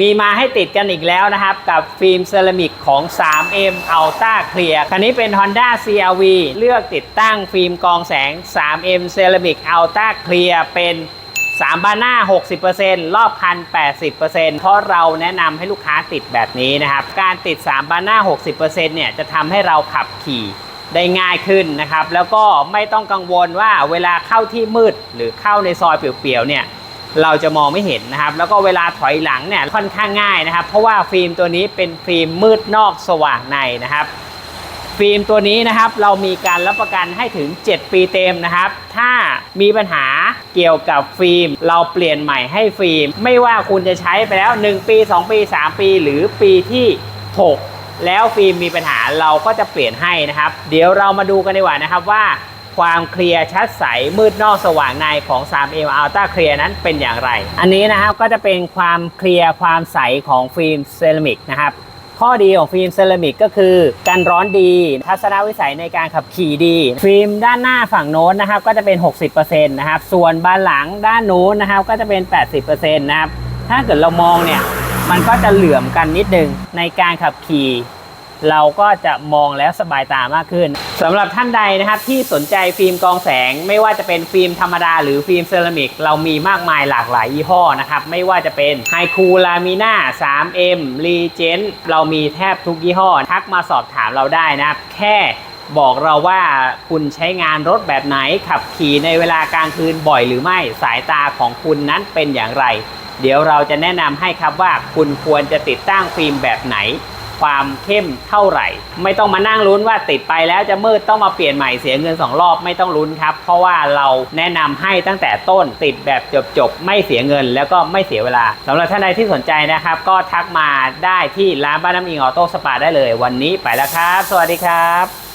มีมาให้ติดกันอีกแล้วนะครับ กับฟิล์มเซรามิกของ 3M Ultra Clear คันนี้เป็น Honda CRV เลือกติดตั้งฟิล์มกองแสง 3M Ceramic Ultra Clear เป็น3บานหน้า 60%รอบคัน 80%เพราะเราแนะนำให้ลูกค้าติดแบบนี้นะครับ การติด 3บานหน้า 60%เนี่ยจะทำให้เราขับขี่ได้ง่ายขึ้นนะครับ แล้วก็ไม่ต้องกังวลว่าเวลาเข้าที่มืดหรือเข้าในซอยเปลี่ยวๆเนี่ย เราจะมองไม่เห็นนะครับ แล้วก็เวลาถอยหลังเนี่ยค่อนข้างง่ายนะครับ เพราะว่าฟิล์มตัวนี้เป็นฟิล์มมืดนอกสว่างในนะครับฟิล์มตัวนี้นะครับเรามีการรับประกันให้ถึง 7 ปีเต็มนะครับ ถ้ามีปัญหาเกี่ยวกับฟิล์ม เราเปลี่ยนใหม่ให้ฟิล์ม ไม่ว่าคุณจะใช้ไปแล้ว 1 ปี 2 ปี 3 ปี หรือปีที่ 6 แล้วฟิล์มมีปัญหาเราก็จะเปลี่ยนให้นะครับ เดี๋ยวเรามาดูกันดีกว่านะครับว่า ความเคลียร์ชัดใส มืดนอกสว่างในของ 3M Ultra Clear นั้นเป็นอย่างไร อันนี้นะครับก็จะเป็นความเคลียร์ความใสของฟิล์มเซรามิกนะครับข้อดีของฟิล์มเซรามิกก็คือกันร้อนดี ทัศนวิสัยในการขับขี่ดี ฟิล์มด้านหน้าฝั่งโน้นนะครับก็จะเป็น 60%นะครับ ส่วนบานหลังด้านโน้นนะครับก็จะเป็น 80%นะครับ ถ้าเกิดเรามองเนี่ยมันก็จะเหลื่อมกันนิดนึงในการขับขี่ เราก็จะมองแล้วสบายตามากขึ้นสำหรับท่านใดนะครับที่สนใจฟิล์มกองแสง ไม่ว่าจะเป็นฟิล์มธรรมดาหรือฟิล์มเซรามิก เรามีมากมายหลากหลายยี่ห้อนะครับ ไม่ว่าจะเป็นไฮคูลามิน่า 3M รีเจนเรามีแทบทุกยี่ห้อ ทักมาสอบถามเราได้นะครับ แค่บอกเราว่าคุณใช้งานรถแบบไหน ขับขี่ในเวลากลางคืนบ่อยหรือไม่สายตาของคุณนั้นเป็นอย่างไร เดี๋ยวเราจะแนะนำให้ครับว่าคุณควรจะติดตั้งฟิล์มแบบไหน ความเข้มเท่าไหร่ ไม่ต้องมานั่งลุ้นว่าติดไปแล้วจะมืดต้องมาเปลี่ยนใหม่เสียเงิน 2 รอบไม่ต้องลุ้นครับ เพราะว่าเราแนะนำให้ตั้งแต่ต้นติดแบบจบๆไม่เสียเงินแล้วก็ไม่เสียเวลาสำหรับท่านใดที่สนใจนะครับ ก็ทักมาได้ที่ร้านบ้านน้ำอิงออโต้สปาได้เลย วันนี้ไปแล้วครับ สวัสดีครับ